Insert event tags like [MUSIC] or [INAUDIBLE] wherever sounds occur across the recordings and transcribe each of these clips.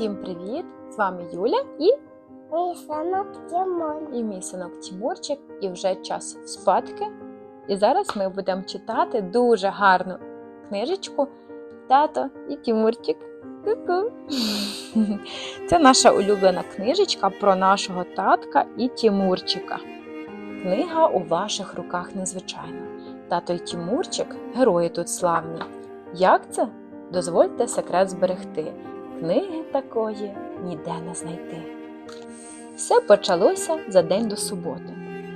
Всім привіт! З вами Юля і, Мій синок Тимон. і мій синок Тімурчик, і вже час спадки. І зараз ми будемо читати дуже гарну книжечку Тато і Тімурчик. Ку-ку. [LAUGHS] Це наша улюблена книжечка про нашого татка і Тімурчика. Книга у ваших руках незвичайна. Тато і Тімурчик герої тут славні. Як це? Дозвольте секрет зберегти. Книги такої ніде не знайти. Все почалося за день до суботи.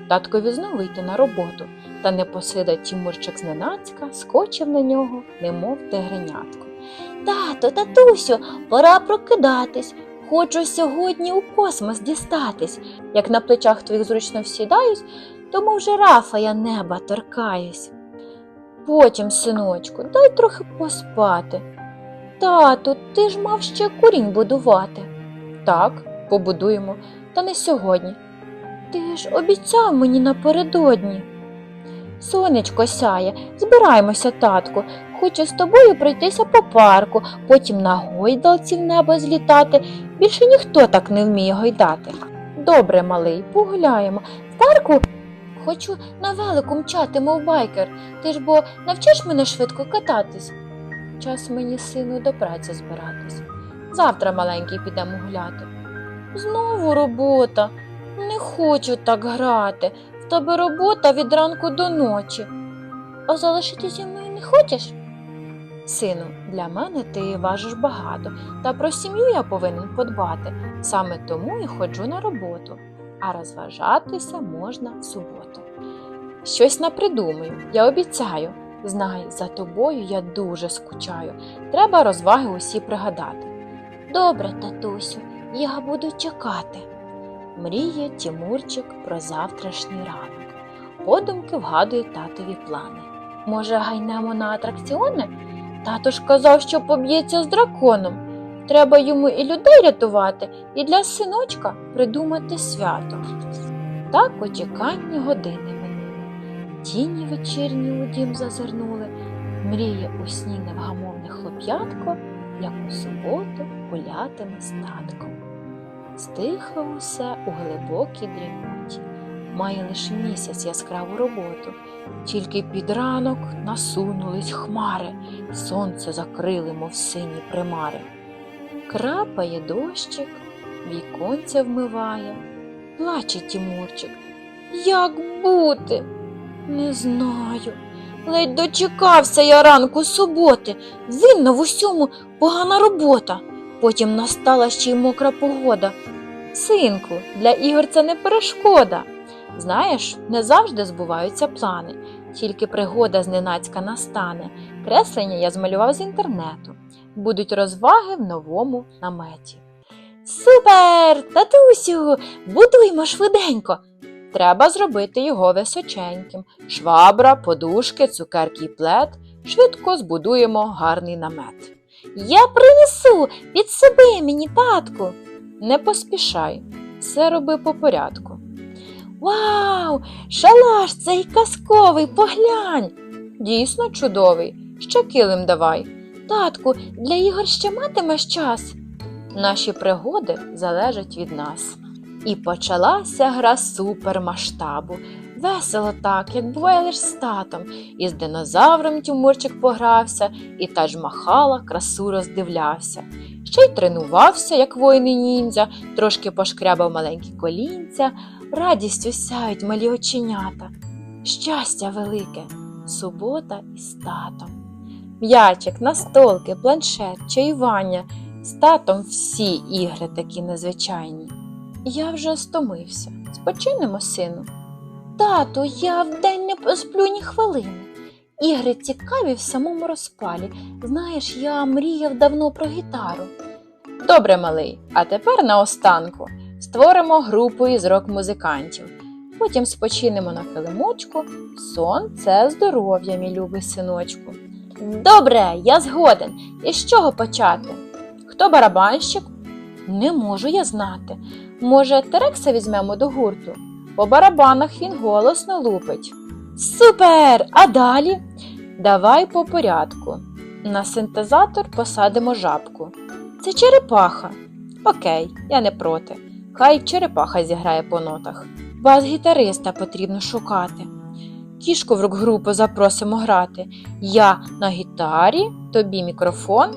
Таткові знову йти на роботу, та не посида Тімурчик зненацька скочив на нього, немов тигренятко. Тато, татусю, пора прокидатись. Хочу сьогодні у космос дістатись. Як на плечах твоїх зручно всідаюсь, Тому вже рафа я неба торкаюсь. потім, синочку, дай трохи поспати. Тату, ти ж мав ще курінь будувати. Так, побудуємо, та не сьогодні. Ти ж обіцяв мені напередодні. Сонечко сяє, збираємося, татку. Хочу з тобою пройтися по парку, потім на гойдалці в небо злітати. Більше ніхто так не вміє гойдати. Добре, малий, погуляємо. В парку хочу на велику мчати, мов байкер. Ти ж бо навчиш мене швидко кататись. Час мені, сину, до праці збиратись. Завтра маленький підемо гуляти. Знову робота. Не хочу так грати. В тебе робота від ранку до ночі. А залишитися зі мною не хочеш? Сину, для мене ти важиш багато, та про сім'ю я повинен подбати. Саме тому і ходжу на роботу, а розважатися можна в суботу. Щось напридумаю, я обіцяю. Знай, за тобою я дуже скучаю. Треба розваги усі пригадати. Добре, татусю, я буду чекати. Мріє Тімурчик про завтрашній ранок. Подумки вгадує татові плани. Може, гайнемо на атракціони? Тато ж казав, що поб'ється з драконом. Треба йому і людей рятувати, і для синочка придумати свято. Так очікання години минули. Тіні вечірні у дім зазирнули. Мріє у сні невгамовне хлоп'ятко, як у суботу гулятиме з татком. Стихло усе у глибокій дрімоті. Має лише місяць яскраву роботу. Тільки під ранок насунулись хмари, сонце закрили, мов сині примари. Крапає дощик, віконця вмиває, плаче Тімурчик. Як бути? Не знаю. Ледь дочекався я ранку суботи. Винна в усьому погана робота. Потім настала ще й мокра погода. Синку, для ігор це не перешкода. Знаєш, не завжди збуваються плани, тільки пригода зненацька настане. Креслення я змалював з інтернету. Будуть розваги в новому наметі. Супер! Татусю, будуймо швиденько. Треба зробити його височеньким. Швабра, подушки, цукерки й плед. Швидко збудуємо гарний намет. Я принесу, підсоби мені, татку. Не поспішай, все роби по порядку. Вау! Шалаш цей казковий, поглянь. Дійсно чудовий. Ще килим давай. Татку, для ігор ще матимеш час. Наші пригоди залежать від нас. І почалася гра супермасштабу. Весело так, як буває лиш з татом. Із динозавром Тимурчик погрався, і та ж махала, красу роздивлявся. Ще й тренувався, як воїн і ніндзя, трошки пошкрябав маленькі колінця, радістю сяють малі оченята. Щастя велике, субота із татом. М'ячик, настолки, планшет, чаювання. З татом всі ігри такі незвичайні. Я вже стомився. Спочинемо, сину. Тату, я вдень не посплю ні хвилини. Ігри цікаві в самому розпалі. Знаєш, я мріяв давно про гітару. Добре, малий, а тепер наостанку створимо групу із рок-музикантів. Потім спочинемо на килимочку. Сон це здоров'я, мій любий синочку. Добре, я згоден. І з чого почати? Хто барабанщик? Не можу я знати. Може, Терекса візьмемо до гурту? По барабанах він голосно лупить. Супер! А далі? Давай по порядку. На синтезатор посадимо жабку. Це черепаха. Окей, я не проти. Хай черепаха зіграє по нотах. Бас-гітариста потрібно шукати. Кішку в рок-групу запросимо грати. Я на гітарі, тобі мікрофон.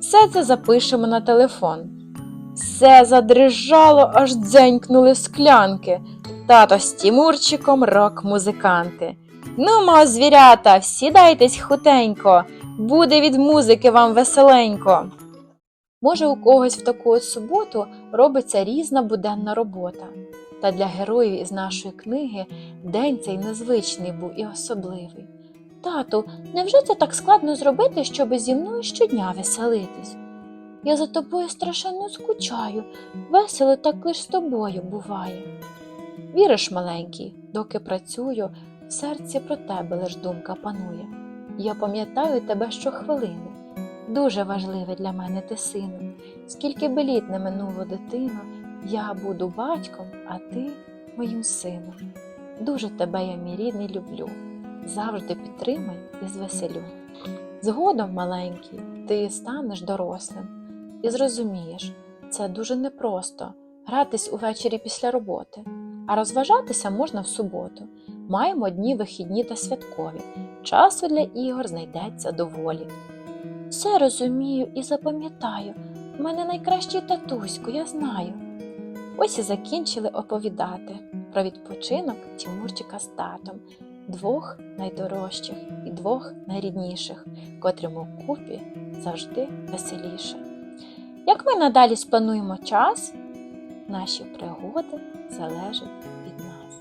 Все це запишемо на телефон. Все задрижало, аж дзенькнули склянки. Тато з Тімурчиком рок-музиканти. Ну, ма, звірята, сідайтесь хутенько, буде від музики вам веселенько. Може, у когось в таку от суботу робиться різна буденна робота. Та для героїв із нашої книги день цей незвичний був і особливий. Тату, невже це так складно зробити, щоб зі мною щодня веселитись? Я за тобою страшенно скучаю, весело так лиш з тобою буває. Віриш, маленький, доки працюю, в серці про тебе лиш думка панує. Я пам'ятаю тебе щохвилини. Дуже важливе для мене ти сину. Скільки би літ не минуло дитино, я буду батьком, а ти моїм сином. Дуже тебе, я мій рідний, люблю. Завжди підтримай і звеселю. Згодом, маленький, ти станеш дорослим і зрозумієш, це дуже непросто гратись увечері після роботи, а розважатися можна в суботу. Маємо дні вихідні та святкові. Часу для ігор знайдеться доволі. Все розумію і запам'ятаю. В мене найкращий татусько, я знаю. Ось і закінчили оповідати про відпочинок Тімурчика з татом, двох найдорожчих і двох найрідніших, котрим у купі завжди веселіше. Як ми надалі сплануємо час, наші пригоди залежать від нас.